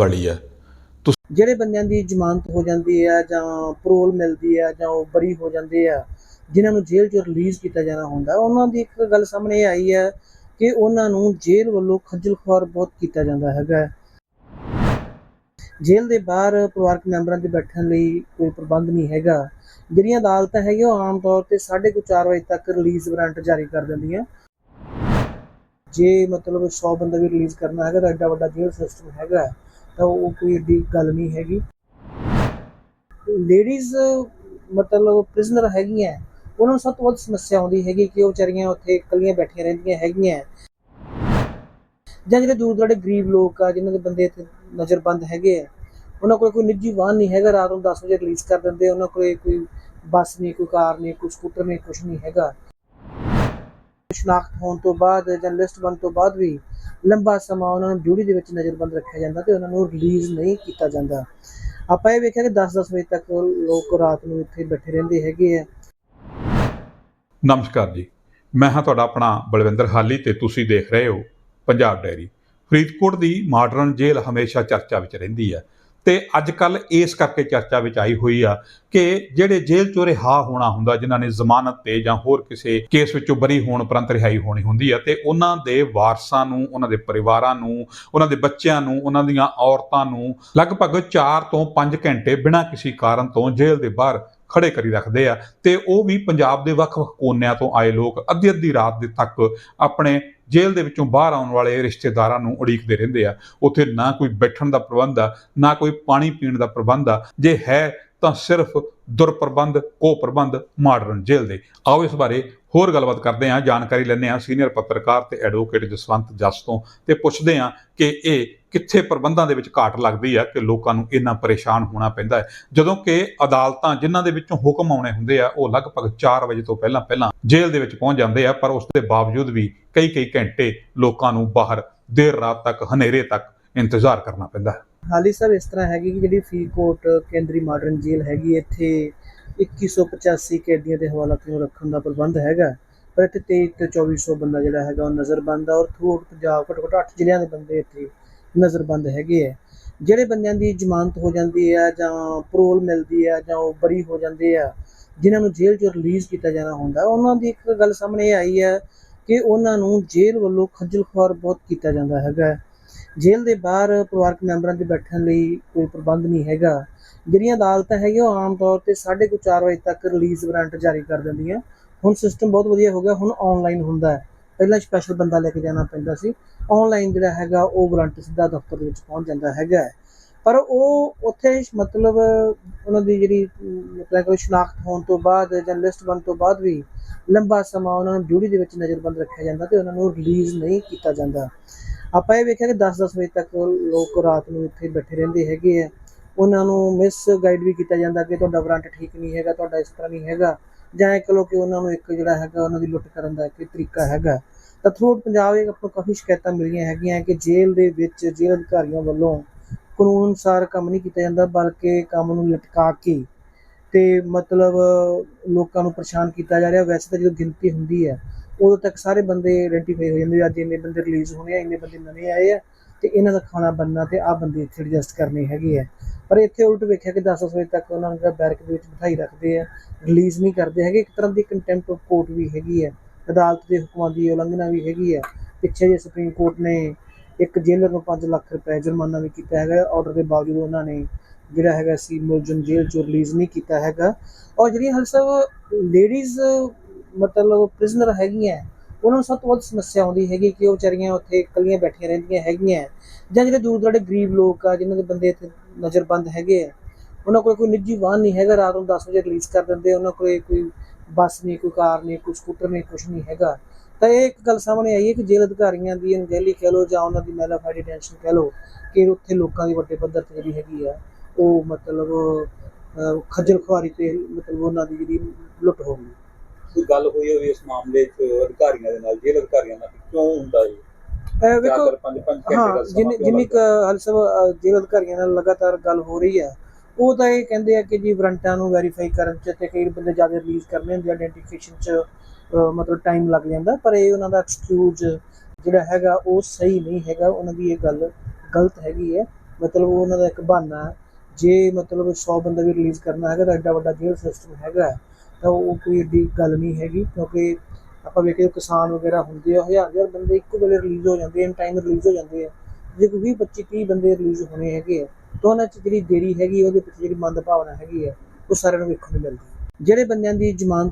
ਵਾਲੀ ਹੈ। ਜਿਹੜੇ ਬੰਦਿਆਂ ਦੀ ਜ਼ਮਾਨਤ ਹੋ ਜਾਂਦੀ ਹੈ ਜਾਂ ਪਰੋਲ ਮਿਲਦੀ ਹੈ ਜਾਂ ਉਹ ਬਰੀ ਹੋ ਜਾਂਦੇ ਆ, ਜਿਨ੍ਹਾਂ ਨੂੰ ਜੇਲ੍ਹ ਚੋਂ ਰਿਲੀਜ਼ ਕੀਤਾ ਜਾਣਾ ਹੁੰਦਾ, ਉਹਨਾਂ ਦੀ ਇੱਕ ਗੱਲ ਸਾਹਮਣੇ ਆਈ ਹੈ ਕਿ ਉਹਨਾਂ ਨੂੰ ਜੇਲ੍ਹ ਵੱਲੋਂ ਖੱਜਲ ਖੁਆਰ ਬਹੁਤ ਕੀਤਾ ਜਾਂਦਾ ਹੈਗਾ ਜੇਲ੍ਹ ਦੇ ਬਾਹਰ ਪਰਿਵਾਰਕ ਮੈਂਬਰਾਂ ਦੇ ਬੈਠਣ ਲਈ ਕੋਈ ਪ੍ਰਬੰਧ ਨਹੀਂ ਹੈਗਾ। ਜਿਹੜੀਆਂ ਅਦਾਲਤਾਂ ਹੈਗੀਆਂ, ਉਹ ਆਮ ਤੌਰ ਤੇ 4:30 ਵਜੇ ਤੱਕ ਰਿਲੀਜ਼ ਵਾਰੰਟ ਜਾਰੀ ਕਰ ਦਿੰਦੀਆਂ। ਜੇ ਮਤਲਬ 100 ਬੰਦਾ ਵੀ ਰਿਲੀਜ਼ ਕਰਨਾ ਹੈਗਾ, ਤਾਂ ਐਡਾ ਵੱਡਾ ਜੇਲ੍ਹ ਸਿਸਟਮ ਹੈਗਾ ਤਾਂ ਉਹ ਕੋਈ ਏਡੀ ਗੱਲ ਨਹੀਂ ਹੈਗੀ। ਲੇਡੀਜ਼ ਮਤਲਬ ਪ੍ਰਿਜ਼ਨਰ ਹੈਗੀਆਂ। ਉਹਨਾਂ ਨੂੰ ਸਭ ਤੋਂ ਵੱਧ ਸਮੱਸਿਆ ਆਉਂਦੀ ਹੈਗੀ ਕਿ ਉਹ ਵਿਚਾਰੀਆਂ ਉੱਥੇ ਇਕੱਲੀਆਂ ਬੈਠੀਆਂ ਰਹਿੰਦੀਆਂ ਹੈਗੀਆਂ। ਜਾਂ ਜਿਹੜੇ ਦੂਰ ਦਰਾਡੇ ਗਰੀਬ ਲੋਕ ਆ, ਜਿਨ੍ਹਾਂ ਦੇ ਬੰਦੇ ਇੱਥੇ ਨਜ਼ਰਬੰਦ ਹੈਗੇ ਆ, ਉਹਨਾਂ ਕੋਲ ਕੋਈ ਨਿੱਜੀ ਵਾਹਨ ਨਹੀਂ ਹੈਗਾ, ਰਾਤ ਨੂੰ 10 ਵਜੇ ਰਿਲੀਜ਼ ਕਰ ਦਿੰਦੇ ਉਹਨਾਂ ਕੋਲ ਕੋਈ ਬੱਸ ਨਹੀਂ, ਕੋਈ ਕਾਰ ਨਹੀਂ, ਕੋਈ ਸਕੂਟਰ ਨਹੀਂ ਕੁਝ ਨਹੀਂ ਹੈਗਾ। ਸ਼ਨਾਖਤ ਹੋਣ ਤੋਂ ਬਾਅਦ ਜਾਂ ਲਿਸਟ ਬਣ ਤੋਂ ਬਾਅਦ ਵੀ ਲੰਬਾ ਸਮਾਂ ਉਹਨਾਂ ਨੂੰ ਡਿਊਟੀ ਦੇ ਵਿੱਚ ਨਜ਼ਰਬੰਦ ਰੱਖਿਆ ਜਾਂਦਾ ਤੇ ਉਹਨਾਂ ਨੂੰ ਰਿਲੀਜ਼ ਨਹੀਂ ਕੀਤਾ ਜਾਂਦਾ। ਆਪਾਂ ਇਹ ਵੇਖਿਆ ਕਿ 10-10 ਵਜੇ ਤੱਕ ਲੋਕ ਰਾਤ ਨੂੰ ਇੱਥੇ ਬੈਠੇ ਰਹਿੰਦੇ ਹੈਗੇ ਆ। ਨਮਸਕਾਰ ਜੀ। ਮੈਂ ਹਾਂ ਤੁਹਾਡਾ ਆਪਣਾ ਬਲਵਿੰਦਰ ਹਾਲੀ ਤੇ ਤੁਸੀਂ ਦੇਖ ਰਹੇ ਹੋ ਪੰਜਾਬ ਡੈਰੀ। ਫਰੀਦਕੋਟ ਦੀ ਮਾਡਰਨ ਜੇਲ੍ਹ ਹਮੇਸ਼ਾ ਚਰਚਾ ਵਿੱਚ ਰਹਿੰਦੀ ਹੈ। ਤੇ ਅੱਜ ਕੱਲ ਇਸ ਕਰਕੇ ਚਰਚਾ ਵਿੱਚ ਆਈ ਹੋਈ ਆ ਕਿ ਜਿਹੜੇ ਜੇਲ੍ਹ ਚੋਂ ਰਿਹਾ ਹੋਣਾ ਹੁੰਦਾ, ਜਿਨ੍ਹਾਂ ਨੇ ਜ਼ਮਾਨਤ ਤੇ ਜਾਂ ਹੋਰ ਕਿਸੇ ਕੇਸ ਵਿੱਚੋਂ ਬਰੀ ਹੋਣ ਉਪਰੰਤ ਰਿਹਾਈ ਹੋਣੀ ਹੁੰਦੀ ਆ, ਤੇ ਉਹਨਾਂ ਦੇ ਵਾਰਸਾਂ ਨੂੰ, ਉਹਨਾਂ ਦੇ ਪਰਿਵਾਰਾਂ ਨੂੰ, ਉਹਨਾਂ ਦੇ ਬੱਚਿਆਂ ਨੂੰ, ਉਹਨਾਂ ਦੀਆਂ ਔਰਤਾਂ ਨੂੰ ਲਗਭਗ 4 ਤੋਂ 5 ਘੰਟੇ ਬਿਨਾਂ ਕਿਸੇ ਕਾਰਨ ਤੋਂ ਜੇਲ੍ਹ ਦੇ ਬਾਹਰ ਖੜੇ ਕਰੀ ਰੱਖਦੇ ਆ ਤੇ ਉਹ ਵੀ ਪੰਜਾਬ ਦੇ ਵੱਖ-ਵੱਖ ਕੋਨਿਆਂ ਤੋਂ ਆਏ ਲੋਕ ਅੱਧੀ ਅੱਧੀ ਰਾਤ ਦੇ ਤੱਕ ਆਪਣੇ ਜੇਲ੍ਹ ਦੇ ਵਿੱਚੋਂ ਬਾਹਰ ਆਉਣ ਵਾਲੇ ਰਿਸ਼ਤੇਦਾਰਾਂ ਨੂੰ ਉਡੀਕਦੇ ਰਹਿੰਦੇ ਆ। ਉੱਥੇ ਨਾ ਕੋਈ ਬੈਠਣ ਦਾ ਪ੍ਰਬੰਧ ਆ, ਨਾ ਕੋਈ ਪਾਣੀ ਪੀਣ ਦਾ ਪ੍ਰਬੰਧ ਆ। ਜੇ ਹੈ ਤਾਂ ਸਿਰਫ ਦੁਰਪ੍ਰਬੰਧ ਕੋ ਪ੍ਰਬੰਧ ਮਾਡਰਨ ਜੇਲ੍ਹ ਦੇ। ਆਓ ਇਸ ਬਾਰੇ ਹੋਰ ਗੱਲਬਾਤ ਕਰਦੇ ਹਾਂ, ਜਾਣਕਾਰੀ ਲੈਂਦੇ ਹਾਂ। ਸੀਨੀਅਰ ਪੱਤਰਕਾਰ ਤੇ ਐਡਵੋਕੇਟ ਜਸਵੰਤ ਜਸ ਤੋਂ ਤੇ ਪੁੱਛਦੇ ਹਾਂ ਕਿ ਇਹ ਕਿੱਥੇ ਪ੍ਰਬੰਧਾਂ ਦੇ ਵਿੱਚ ਘਾਟ ਲੱਗਦੀ ਆ ਕਿ ਲੋਕਾਂ ਨੂੰ ਇੰਨਾ ਪਰੇਸ਼ਾਨ ਹੋਣਾ ਪੈਂਦਾ ਹੈ। ਜਦੋਂ ਕਿ ਅਦਾਲਤਾਂ ਜਿਨ੍ਹਾਂ ਦੇ ਵਿੱਚੋਂ ਹੁਕਮ ਆਉਣੇ ਹੁੰਦੇ ਆ, ਉਹ ਲਗਭਗ 4 ਵਜੇ ਤੋਂ ਪਹਿਲਾਂ ਪਹਿਲਾਂ ਜੇਲ੍ਹ ਦੇ ਵਿੱਚ ਪਹੁੰਚ ਜਾਂਦੇ ਆ, ਪਰ ਉਸ ਦੇ ਬਾਵਜੂਦ ਵੀ ਕਈ ਕਈ ਘੰਟੇ ਲੋਕਾਂ ਨੂੰ ਬਾਹਰ ਦੇਰ ਰਾਤ ਤੱਕ, ਹਨੇਰੇ ਤੱਕ ਇੰਤਜ਼ਾਰ ਕਰਨਾ ਪੈਂਦਾ ਹੈ। ਹਾਲੀ ਸਾਹਿਬ, ਇਸ ਤਰ੍ਹਾਂ ਹੈਗੀ ਕਿ ਜਿਹੜੀ ਫਰੀਦਕੋਟ ਕੇਂਦਰੀ ਮਾਡਰਨ ਜੇਲ੍ਹ ਹੈਗੀ, ਇੱਥੇ 2185 ਕੈਦੀਆਂ ਦੇ ਹਵਾਲਾਤ ਤੋਂ ਰੱਖਣ ਦਾ ਪ੍ਰਬੰਧ ਹੈਗਾ। ਪਰ ਇੱਥੇ 23 ਤੇ 2400 ਬੰਦਾ ਜਿਹੜਾ ਹੈਗਾ, ਉਹ ਨਜ਼ਰਬੰਦ ਆ ਔਰ ਥੋੜ ਪੰਜਾਬ ਘੱਟੋ ਘੱਟ 8 ਜ਼ਿਲ੍ਹਿਆਂ ਦੇ ਬੰਦੇ ਇੱਥੇ ਨਜ਼ਰਬੰਦ ਹੈਗੇ ਆ। ਜਿਹੜੇ ਬੰਦਿਆਂ ਦੀ ਜ਼ਮਾਨਤ ਹੋ ਜਾਂਦੀ ਹੈ ਜਾਂ ਪਰੋਲ ਮਿਲਦੀ ਹੈ ਜਾਂ ਉਹ ਬਰੀ ਹੋ ਜਾਂਦੇ ਆ, ਜਿਨ੍ਹਾਂ ਨੂੰ ਜੇਲ੍ਹ ਚੋਂ ਰਿਲੀਜ਼ ਕੀਤਾ ਜਾਣਾ ਹੁੰਦਾ, ਉਹਨਾਂ ਦੀ ਇੱਕ ਗੱਲ ਸਾਹਮਣੇ ਆਈ ਹੈ ਕਿ ਉਹਨਾਂ ਨੂੰ ਜੇਲ੍ਹ ਵੱਲੋਂ ਖੱਜਲ ਖੁਆਰ ਬਹੁਤ ਕੀਤਾ ਜਾਂਦਾ ਹੈਗਾ। ਜੇਲ੍ਹ ਦੇ ਬਾਹਰ ਪਰਿਵਾਰਕ ਮੈਂਬਰਾਂ ਦੇ ਬੈਠਣ ਲਈ ਕੋਈ ਪ੍ਰਬੰਧ ਨਹੀਂ ਹੈਗਾ। ਜਿਹੜੀਆਂ ਅਦਾਲਤਾਂ ਹੈਗੀਆਂ, ਉਹ ਆਮ ਤੌਰ ਤੇ 4:30 ਵਜੇ ਤੱਕ ਰਿਲੀਜ਼ ਵਾਰੰਟ ਜਾਰੀ ਕਰ ਦਿੰਦੀਆਂ। ਹੁਣ ਸਿਸਟਮ ਬਹੁਤ ਵਧੀਆ ਹੋ ਗਿਆ, ਹੁਣ ਆਨਲਾਈਨ ਹੁੰਦਾ। ਹੈ ਪਹਿਲਾਂ ਸਪੈਸ਼ਲ ਬੰਦਾ ਲੈ ਕੇ ਜਾਣਾ ਪੈਂਦਾ ਸੀ। ਆਨਲਾਈਨ ਜਿਹੜਾ ਹੈਗਾ, ਉਹ ਵਾਰੰਟ ਸਿੱਧਾ ਦਫ਼ਤਰ ਦੇ ਵਿੱਚ ਪਹੁੰਚ ਜਾਂਦਾ ਹੈਗਾ ਪਰ ਉਹ ਉੱਥੇ ਮਤਲਬ ਉਹਨਾਂ ਦੀ ਜਿਹੜੀ ਮਤਲਬ ਕਿ ਸ਼ਨਾਖਤ ਹੋਣ ਤੋਂ ਬਾਅਦ ਜਾਂ ਲਿਸਟ ਬਣਨ ਤੋਂ ਬਾਅਦ ਵੀ ਲੰਬਾ ਸਮਾਂ ਉਹਨਾਂ ਨੂੰ ਡਿਊਟੀ ਦੇ ਵਿੱਚ ਨਜ਼ਰਬੰਦ ਰੱਖਿਆ ਜਾਂਦਾ ਤੇ ਉਹਨਾਂ ਨੂੰ ਰਿਲੀਜ਼ ਨਹੀਂ ਕੀਤਾ ਜਾਂਦਾ। ਆਪਾਂ ਇਹ ਵੇਖਿਆ ਕਿ 10-10 ਵਜੇ ਤੱਕ ਲੋਕ ਰਾਤ ਨੂੰ ਇੱਥੇ ਬੈਠੇ ਰਹਿੰਦੇ ਹੈਗੇ ਆ ਉਹਨਾਂ ਨੂੰ ਮਿਸ ਗਾਈਡ ਵੀ ਕੀਤਾ ਜਾਂਦਾ ਕਿ ਤੁਹਾਡਾ ਵਾਰੰਟ ਠੀਕ ਨਹੀਂ ਹੈਗਾ, ਤੁਹਾਡਾ ਇਸ ਤਰ੍ਹਾਂ ਨਹੀਂ ਹੈਗਾ। ਜਾਂ ਇਹ ਕਹੋ ਕਿ ਉਹਨਾਂ ਨੂੰ ਇੱਕ ਜਿਹੜਾ ਹੈਗਾ, ਉਹਨਾਂ ਦੀ ਲੁੱਟ ਕਰਨ ਦਾ ਇੱਕ ਤਰੀਕਾ ਹੈਗਾ। ਤਾਂ ਥਰੂਟ ਪੰਜਾਬ ਇੱਕ ਆਪਾਂ ਨੂੰ ਕਾਫੀ ਸ਼ਿਕਾਇਤਾਂ ਮਿਲੀਆਂ ਹੈਗੀਆਂ ਕਿ ਜੇਲ੍ਹ ਦੇ ਵਿੱਚ ਜੇਲ੍ਹ ਅਧਿਕਾਰੀਆਂ ਵੱਲੋਂ ਕਾਨੂੰਨ ਅਨੁਸਾਰ ਕੰਮ ਨਹੀਂ ਕੀਤਾ ਜਾਂਦਾ, ਬਲਕਿ ਕੰਮ ਨੂੰ ਲਟਕਾ ਕੇ ਤੇ ਮਤਲਬ ਲੋਕਾਂ ਨੂੰ ਪਰੇਸ਼ਾਨ ਕੀਤਾ ਜਾ ਰਿਹਾ। ਵੈਸੇ ਤਾਂ ਜਦੋਂ ਗਿਣਤੀ ਹੁੰਦੀ ਹੈ, ਉਦੋਂ ਤੱਕ ਸਾਰੇ ਬੰਦੇ ਆਇਡੈਂਟੀਫਾਈ ਹੋ ਜਾਂਦੇ ਅੱਜ ਇੰਨੇ ਬੰਦੇ ਰਿਲੀਜ਼ ਹੋਣੇ ਆ, ਇੰਨੇ ਬੰਦੇ ਨਵੇਂ ਆਏ ਆ। ਤੇ ਇਹਨਾਂ ਦਾ ਖਾਣਾ ਬਣਨਾ ਤੇ ਆਹ ਬੰਦੇ ਇੱਥੇ ਐਡਜਸਟ ਕਰਨੇ ਹੈਗੇ ਆ। ਪਰ ਇੱਥੇ ਉਲਟ ਵੇਖਿਆ ਕਿ 10 ਵਜੇ ਤੱਕ ਉਹਨਾਂ ਨੂੰ ਜਿਹੜਾ ਬੈਰਕ ਦੇ ਵਿੱਚ ਬਿਠਾਈ ਰੱਖਦੇ ਆ ਰਿਲੀਜ਼ ਨਹੀਂ ਕਰਦੇ ਹੈਗੇ। ਇੱਕ ਤਰ੍ਹਾਂ ਦੀ ਕੰਟੈਂਪਟ ਆਫ ਕੋਰਟ ਵੀ ਹੈਗੀ ਹੈ ਅਦਾਲਤ ਦੇ ਹੁਕਮਾਂ ਦੀ ਉਲੰਘਣਾ ਵੀ ਹੈਗੀ ਹੈ ਪਿੱਛੇ ਜੇ ਸੁਪਰੀਮ ਕੋਰਟ ਨੇ ਇੱਕ ਜੇਲਰ ਨੂੰ 5 ਲੱਖ ਰੁਪਏ ਜੁਰਮਾਨਾ ਵੀ ਕੀਤਾ ਹੈਗਾ। ਆਰਡਰ ਦੇ ਬਾਵਜੂਦ ਉਹਨਾਂ ਨੇ ਜਿਹੜਾ ਹੈਗਾ ਸੀ ਮੁਲਜ਼ਮ ਜੇਲ੍ਹ ਚੋਂ ਰਿਲੀਜ਼ ਨਹੀਂ ਕੀਤਾ ਹੈਗਾ। ਔਰ ਜਿਹੜੀਆਂ ਹਰ ਸਭ ਲੇਡੀਜ਼ ਮਤਲਬ ਪ੍ਰਿਜ਼ਨਰ ਹੈਗੀਆਂ ਉਹਨਾਂ ਨੂੰ ਸਭ ਤੋਂ ਵੱਧ ਸਮੱਸਿਆ ਆਉਂਦੀ ਹੈਗੀ ਕਿ ਉਹ ਵਿਚਾਰੀਆਂ ਉੱਥੇ ਇਕੱਲੀਆਂ ਬੈਠੀਆਂ ਰਹਿੰਦੀਆਂ ਹੈਗੀਆਂ। ਜਾਂ ਜਿਹੜੇ ਦੂਰ ਦਰਾਡੇ ਗਰੀਬ ਲੋਕ ਆ, ਜਿਨ੍ਹਾਂ ਦੇ ਬੰਦੇ ਇੱਥੇ ਨਜ਼ਰਬੰਦ ਹੈਗੇ ਆ, ਉਹਨਾਂ ਕੋਲ ਕੋਈ ਨਿੱਜੀ ਵਾਹਨ ਨਹੀਂ ਹੈਗਾ, ਰਾਤ ਨੂੰ 10 ਵਜੇ ਰਿਲੀਜ਼ ਕਰ ਦਿੰਦੇ ਉਹਨਾਂ ਕੋਲ ਕੋਈ ਬੱਸ ਨਹੀਂ, ਕੋਈ ਕਾਰ ਨਹੀਂ, ਕੋਈ ਸਕੂਟਰ ਨਹੀਂ ਕੁਝ ਨਹੀਂ ਹੈਗਾ। ਤਾਂ ਇਹ ਇੱਕ ਗੱਲ ਸਾਹਮਣੇ ਆਈ ਹੈ ਕਿ ਜੇਲ੍ਹ ਅਧਿਕਾਰੀਆਂ ਦੀ ਅਣਗਹਿਲੀ ਕਹਿ ਲਓ ਜਾਂ ਉਹਨਾਂ ਦੀ ਮੈਲਾਫਾਈਡ ਡਿਟੈਂਸ਼ਨ ਕਹਿ ਲਓ, ਕਿ ਉੱਥੇ ਲੋਕਾਂ ਦੀ ਵੱਡੇ ਪੱਧਰ ਤੇ ਜਿਹੜੀ ਹੈਗੀ ਆ, ਉਹ ਮਤਲਬ ਖੱਜਲ ਖੁਆਰੀ ਤੇ ਮਤਲਬ ਉਹਨਾਂ ਦੀ ਜਿਹੜੀ ਲੁੱਟ ਹੋ ਗਈ। ਕੋਈ ਗੱਲ ਹੋਈ ਹੋਵੇ ਇਸ ਮਾਮਲੇ 'ਚ ਅਧਿਕਾਰੀਆਂ ਦੇ ਨਾਲ ਜੇਲ੍ਹ ਅਧਿਕਾਰੀਆਂ ਨਾਲ ਕਿਉਂ ਹੁੰਦਾ ਜੀ ਵੇਖੋ ਹਾਂ ਜਿੰਨੀ ਜਿੰਨੀ ਲੱਗਦਾ? ਕੁ ਹਲ ਸਭ ਅਹ, ਜੇਲ੍ਹ ਅਧਿਕਾਰੀਆਂ ਨਾਲ ਲਗਾਤਾਰ ਗੱਲ ਹੋ ਰਹੀ ਆ ਉਹ ਤਾਂ ਇਹ ਕਹਿੰਦੇ ਆ ਕਿ ਜੀ ਵਾਰੰਟਾਂ ਨੂੰ ਵੈਰੀਫਾਈ ਕਰਨ ਚ ਤੇ ਕਈ ਬੰਦੇ ਜ਼ਿਆਦਾ ਰਿਲੀਜ਼ ਕਰਨੇ ਹੁੰਦੇ ਆਇਡੈਂਟੀਫਿਕੇਸ਼ਨ ਚ ਮਤਲਬ ਟਾਈਮ ਲੱਗ ਜਾਂਦਾ ਪਰ ਇਹ ਉਹਨਾਂ ਦਾ ਐਕਸਕਿਊਜ਼ ਜਿਹੜਾ ਹੈਗਾ ਉਹ ਸਹੀ ਨਹੀਂ ਹੈਗਾ ਉਹਨਾਂ ਦੀ ਇਹ ਗੱਲ ਗਲਤ ਹੈਗੀ ਹੈ ਮਤਲਬ ਉਹ ਉਹਨਾਂ ਦਾ ਇੱਕ ਬਹਾਨਾ ਹੈ। ਜੇ ਮਤਲਬ 100 ਬੰਦਾ ਵੀ ਰਿਲੀਜ਼ ਕਰਨਾ ਹੈਗਾ ਤਾਂ ਐਡਾ ਵੱਡਾ ਜੇਲ੍ਹ ਸਿਸਟਮ ਹੈਗਾ ਹੈ, ਤਾਂ ਉਹ ਕੋਈ ਏਡੀ ਗੱਲ ਨਹੀਂ ਹੈਗੀ, ਕਿਉਂਕਿ ਆਪਾਂ ਵੇਖੇ ਕਿਸਾਨ ਵਗੈਰਾ ਹੁੰਦੇ ਆ, ਹਜ਼ਾਰ ਹਜ਼ਾਰ ਬੰਦੇ ਇੱਕੋ ਵੇਲੇ ਰਿਲੀਜ਼ ਹੋ ਜਾਂਦੇ ਆ ਟਾਈਮ ਰਿਲੀਜ਼ ਹੋ ਜਾਂਦੇ ਆ। ਜੇ ਕੋਈ 20 25 30 ਬੰਦੇ ਰਿਲੀਜ਼ ਹੋਣੇ ਹੈਗੇ ਆ, ਤਾਂ ਉਹਨਾਂ 'ਚ ਜਿਹੜੀ ਦੇਰੀ ਹੈਗੀ, ਉਹਦੇ ਪਿੱਛੇ ਜਿਹੜੀ ਮੰਦ ਭਾਵਨਾ ਹੈਗੀ ਆ, ਉਹ ਸਾਰਿਆਂ ਨੂੰ ਵੇਖਣ ਨੂੰ ਮਿਲਦੀ ਹੈ ਜਿਹੜੇ ਬੰਦਿਆਂ ਦੀ ਜ਼ਮਾਨਤ